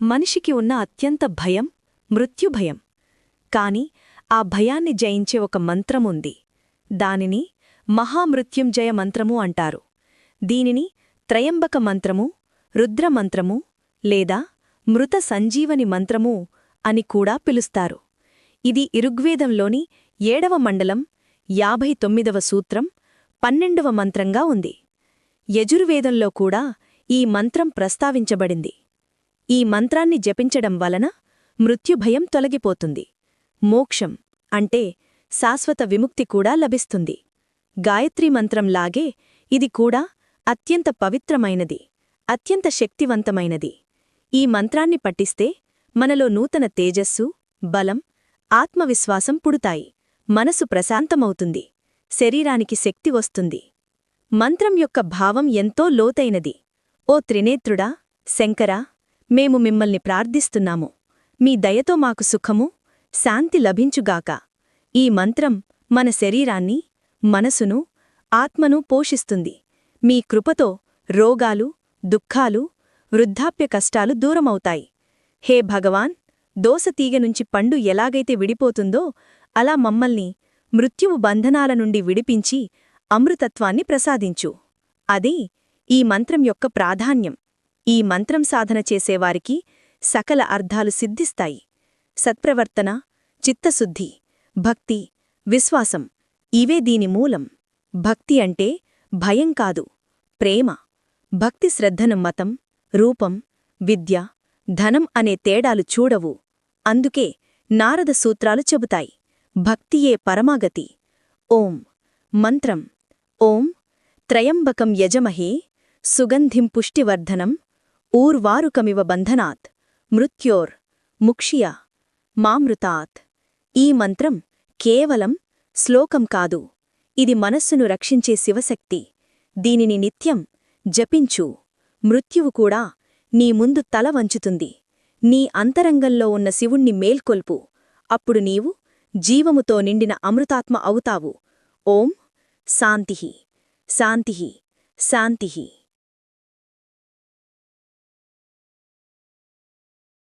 మనిషికి ఉన్న అత్యంత భయం మృత్యుభయం కాని ఆ భయాన్ని జయించే ఒక మంత్రముంది దానిని మహామృత్యుంజయ మంత్రము అంటారు. దీనిని త్రయంబక మంత్రము రుద్రమంత్రము లేదా మృత సంజీవని మంత్రము అని కూడా పిలుస్తారు. ఇది ఇరుగ్వేదంలోని ఏడవ మండలం యాభై తొమ్మిదవ సూత్రం పన్నెండవ మంత్రంగా ఉంది. యజుర్వేదంలో కూడా ఈ మంత్రం ప్రస్తావించబడింది. ఈ మంత్రాన్ని జపించడం వలన మృత్యుభయం తొలగిపోతుంది. మోక్షం అంటే శాశ్వత విముక్తి కూడా లభిస్తుంది. గాయత్రీ మంత్రంలాగే ఇది కూడా అత్యంత పవిత్రమైనది అత్యంత శక్తివంతమైనది. ఈ మంత్రాన్ని పట్టిస్తే మనలో నూతన తేజస్సు బలం ఆత్మవిశ్వాసం పుడుతాయి. మనసు ప్రశాంతమవుతుంది. శరీరానికి శక్తి వస్తుంది. మంత్రం యొక్క భావం ఎంతో లోతైనది. ఓ త్రినేత్రుడా శంకరా మేము మిమ్మల్ని ప్రార్థిస్తున్నాము. మీ దయతో మాకు సుఖము శాంతి లభించుగాక. ఈ మంత్రం మన శరీరాన్ని మనసును ఆత్మను పోషిస్తుంది. మీ కృపతో రోగాలు దుఃఖాలు వృద్ధాప్య కష్టాలు దూరమవుతాయి. హే భగవాన్ దోసతీగ నుంచి పండు ఎలాగైతే విడిపోతుందో అలా మమ్మల్ని మృత్యువు బంధనాల నుండి విడిపించి అమృతత్వాన్ని ప్రసాదించు. అది ఈ మంత్రం యొక్క ప్రాధాన్యం. ఈ మంత్రం సాధన చేసేవారికి సకల అర్థాలు సిద్ధిస్తాయి. సత్ప్రవర్తన చిత్తశుద్ధి భక్తి విశ్వాసం ఇవే దీని మూలం. భక్తి అంటే భయం కాదు ప్రేమ. భక్తి శ్రద్ధను మతం రూపం విద్య ధనం అనే తేడాలు చూడవు. అందుకే నారద సూత్రాలు చెబుతాయి. భక్తియే పరమాగతి. ఓం మంత్రం. ఓం త్రయంబకం యజమహే సుగంధిం పుష్టివర్ధనం ఊర్వారుకమివ బంధనాత్ మృత్యోర్ ముక్ష్య మామృతాత్ ఈ మంత్రం కేవలం శ్లోకం కాదు. ఇది మనస్సును రక్షించే శివశక్తి. దీనిని నిత్యం జపించు. మృత్యువు కూడా నీ ముందు తల వంచుతుంది. నీ అంతరంగంలో ఉన్న శివుణ్ణి మేల్కొల్పు. అప్పుడు నీవు జీవముతో నిండిన అమృతాత్మ అవుతావు. ఓం శాంతి. శాంతి. శాంతిహి